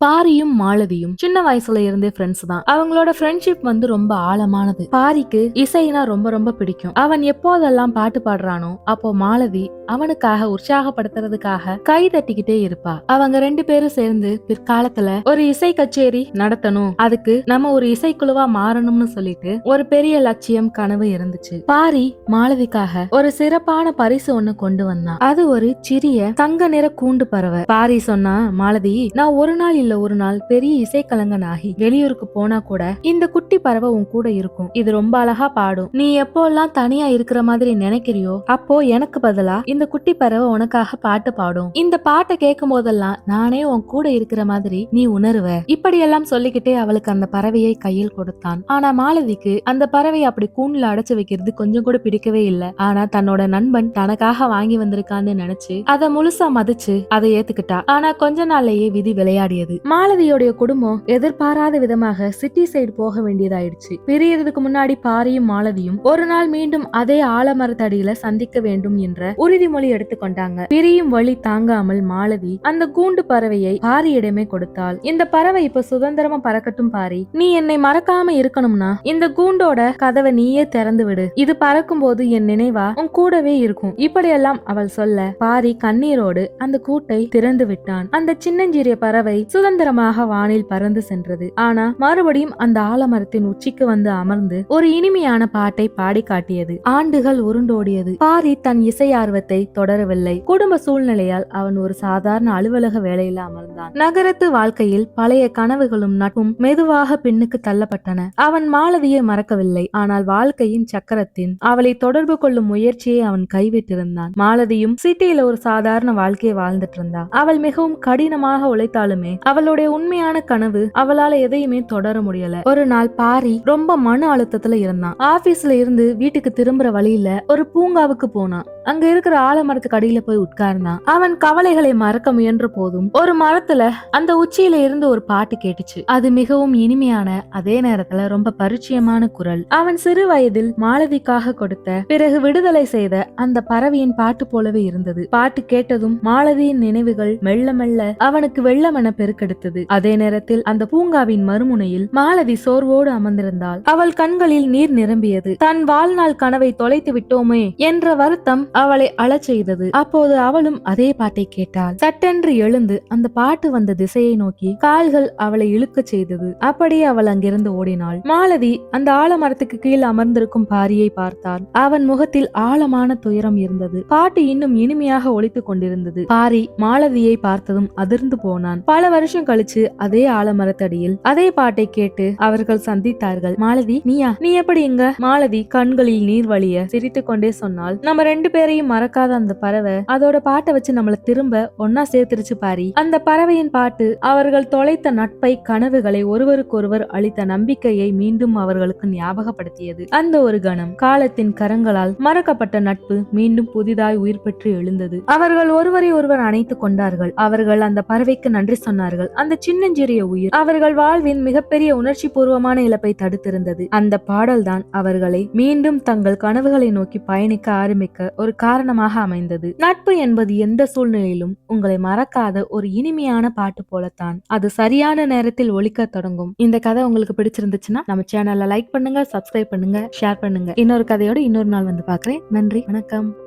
பாரியும் மாலதியும் சின்ன வயசுல இருந்தே ஃப்ரெண்ட்ஸ் தான். அவங்களோட ஃப்ரெண்ட்ஷிப் வந்து ரொம்ப ஆழமானது. பாரிக்கு இசைனா ரொம்ப ரொம்ப பிடிக்கும். அவன் எப்போதெல்லாம் பாட்டு பாடுறானோ அப்போ மாலதி அவனுக்காக உற்சாகப்படுத்துறதுக்காக கை தட்டிக்கிட்டே இருப்பா. அவங்க ரெண்டு பேரும் சேர்ந்து பிற்காலத்துல ஒரு இசை கச்சேரி நடத்தணும். அதுக்கு நம்ம ஒரு இசைக்குழுவா மாறணும்னு சொல்லிட்டு ஒரு பெரிய லட்சியம் கனவு இருந்துச்சு. பாரி மாலதிக்காக ஒரு சிறப்பான பரிசு ஒண்ணு கொண்டு வந்தான். அது ஒரு சிறிய தங்க நிற கூண்டு பறவை. பாரி சொன்னா மாலதி நான் ஒரு நாள் இல்ல ஒரு நாள் பெரிய இசைக்கலங்கன் வெளியூருக்கு போனா கூட இந்த குட்டி பறவை உன் கூட இருக்கும். இது ரொம்ப அழகா பாடும். நீ எப்போல்லாம் தனியா இருக்கிற மாதிரி நினைக்கிறியோ அப்போ எனக்கு பதிலா இந்த குட்டி பறவை உனக்காக பாட்டு பாடும். இந்த பாட்டை கேட்கும் போதெல்லாம் நானே உன் கூட இருக்கிற மாதிரி நீ உணர்வ. இப்படியெல்லாம் சொல்லிக்கிட்டே அவளுக்கு அந்த பறவையை கையில் கொடுத்தான். ஆனா மாலதிக்கு அந்த பறவையை அப்படி கூண்ல அடைச்சு வைக்கிறது கொஞ்சம் கூட பிடிக்கவே இல்ல. ஆனா தன்னோட நண்பன் தனக்காக வாங்கி வந்திருக்கான்னு நினைச்சு அதை முழுசா மதிச்சு அதை ஏத்துக்கிட்டா. ஆனா கொஞ்ச நாள்லயே விதி விளையாடியது. மாலதியோடைய குடும்பம் எதிர்பாராத விதமாக சிட்டி சைடு போக வேண்டியதாயிடுச்சு. பிரியறதுக்கு முன்னாடி பாரியும் மாலதியும் ஒரு நாள் மீண்டும் அதே ஆலமரத்தடியில சந்திக்க வேண்டும் என்ற உறுதிமொழி எடுத்துக்கொண்டாங்க பிரியும் வழி தாங்காமல் மாலதி அந்த கூண்டு பறவையை பாரியிடமே கொடுத்தாள். இந்த பறவை இப்ப சுதந்திரமா பறக்கட்டும் பாரி. நீ என்னை மறக்காம இருக்கணும்னா இந்த கூண்டோட கதவை நீயே திறந்து விடு. இது பறக்கும் போது என் நினைவா உன் கூடவே இருக்கும். இப்படியெல்லாம் அவள் சொல்ல பாரி கண்ணீரோடு அந்த கூட்டை திறந்து விட்டான். அந்த சின்னஞ்சிறிய பறவை சுதந்திரமாக வானில் பறந்து சென்றது. ஆனா மறுபடியும் அந்த ஆலமரத்தின் உச்சிக்கு வந்து அமர்ந்து ஒரு இனிமையான பாட்டை பாடி காட்டியது. ஆண்டுகள் உருண்டோடியது. பாரி தன் இசை ஆர்வத்தை தொடரவில்லை. குடும்ப சூழ்நிலையால் அவன் ஒரு சாதாரண அலுவலக வேலையில அமர்ந்தான். நகரத்து வாழ்க்கையில் பழைய கனவுகளும் நட்பும் மெதுவாக பின்னுக்கு தள்ளப்பட்டன. அவன் மாலதியை மறக்கவில்லை. ஆனால் வாழ்க்கையின் சக்கரத்தின் அவளை தொடர்பு கொள்ளும் முயற்சியை அவன் கைவிட்டிருந்தான். மாலதியும் சிட்டியில ஒரு சாதாரண வாழ்க்கையை வாழ்ந்துட்டு இருந்தா அவள் மிகவும் கடினமாக உழைத்தாலுமே அவள் அவளுடைய உண்மையான கனவு அவளால எதையுமே தொடர முடியல. ஒரு நாள் பாரி ரொம்ப மன அழுத்தத்துல இருந்தான். ஆபீஸ்ல இருந்து வீட்டுக்கு திரும்புற வழியில ஒரு பூங்காவுக்கு போனான் அங்க இருக்கிற ஆலமரத்துக்கு அடியில போய் உட்கார்ந்தான். அவன் கவலைகளை மறக்க முயன்ற போதும் ஒரு மரத்துல அந்த உச்சியில இருந்து ஒரு பாட்டு கேட்டுச்சு. அது மிகவும் இனிமையான அதே நேரத்துல ரொம்ப பரிச்சயமான குரல். அவன் சிறு வயதில் மாலதிக்காக கொடுத்த பிறகு விடுதலை செய்த அந்த பறவையின் பாட்டு போலவே இருந்தது. பாட்டு கேட்டதும் மாலதியின் நினைவுகள் மெல்ல மெல்ல அவனுக்கு வெள்ளமென பெருக்கெடுத்தது அதே நேரத்தில் அந்த பூங்காவின் மறுமுனையில் மாலதி சோர்வோடு அமர்ந்திருந்தாள் அவள் கண்களில் நீர் நிரம்பியது தன் வாழ்நாள் கனவை தொலைத்து விட்டோமே என்ற வருத்தம் அவளை அழச் செய்தது அப்போது அவளும் அதே பாட்டை கேட்டாள் சட்டென்று எழுந்து அந்த பாட்டு வந்த திசையை நோக்கி கால்கள் அவளை இழுக்கச் செய்தது அப்படியே அவள் அங்கிருந்து ஓடினாள் மாலதி அந்த ஆலமரத்துக்கு கீழ் அமர்ந்திருக்கும் பாரியை பார்த்தாள் அவன் முகத்தில் ஆழமான துயரம் இருந்தது பாட்டு இன்னும் இனிமையாக ஒழித்துக் கொண்டிருந்தது பாரி மாலதியை பார்த்ததும் அதிர்ந்து போனான் பல வருஷம் கழிச்சு அதே ஆலமரத்தடியில் அதே பாட்டை கேட்டு அவர்கள் சந்தித்தார்கள். மாலதி நீயா? நீ எப்படி இங்க? மாலதி கண்களில் நீர் வழிய சிரித்துக் கொண்டே சொன்னால் நம்ம ரெண்டு பேரையும் மறக்காத அந்த பறவை அதோட பாட்டை வச்சு நம்மள திரும்ப ஒன்னா சேர்த்துருச்சு பாரி. அந்த பறவையின் பாட்டு அவர்கள் தொலைத்த நட்பை கனவுகளை ஒருவருக்கொருவர் அளித்த நம்பிக்கையை மீண்டும் அவர்களுக்கு ஞாபகப்படுத்தியது. அந்த ஒரு கணம் காலத்தின் கரங்களால் மறக்கப்பட்ட நட்பு மீண்டும் புதிதாய் உயிர் பெற்று எழுந்தது. அவர்கள் ஒருவரை ஒருவர் அணைத்துக் கொண்டார்கள். அவர்கள் அந்த பறவைக்கு நன்றி சொன்னார்கள். அந்த சின்னஞ்சிறிய உயிர் அவர்கள் வாழ்வின் மிகப்பெரிய உணர்ச்சி பூர்வமான இழப்பை தடுத்திருந்தது. அந்த பாடல்தான் அவர்களை மீண்டும் தங்கள் கனவுகளை நோக்கி பயணிக்க ஆரம்பிக்க ஒரு காரணமாக அமைந்தது. நட்பு என்பது எந்த சூழ்நிலையிலும் உங்களை மறக்காத ஒரு இனிமையான பாட்டு போலத்தான். அது சரியான நேரத்தில் ஒழிக்க தொடங்கும். இந்த கதை உங்களுக்கு பிடிச்சிருந்துச்சுன்னா நம்ம சேனல்ல லைக் பண்ணுங்க சப்ஸ்கிரைப் பண்ணுங்க ஷேர் பண்ணுங்க. இன்னொரு கதையோட இன்னொரு நாள் வந்து பாக்குறேன் நன்றி வணக்கம்.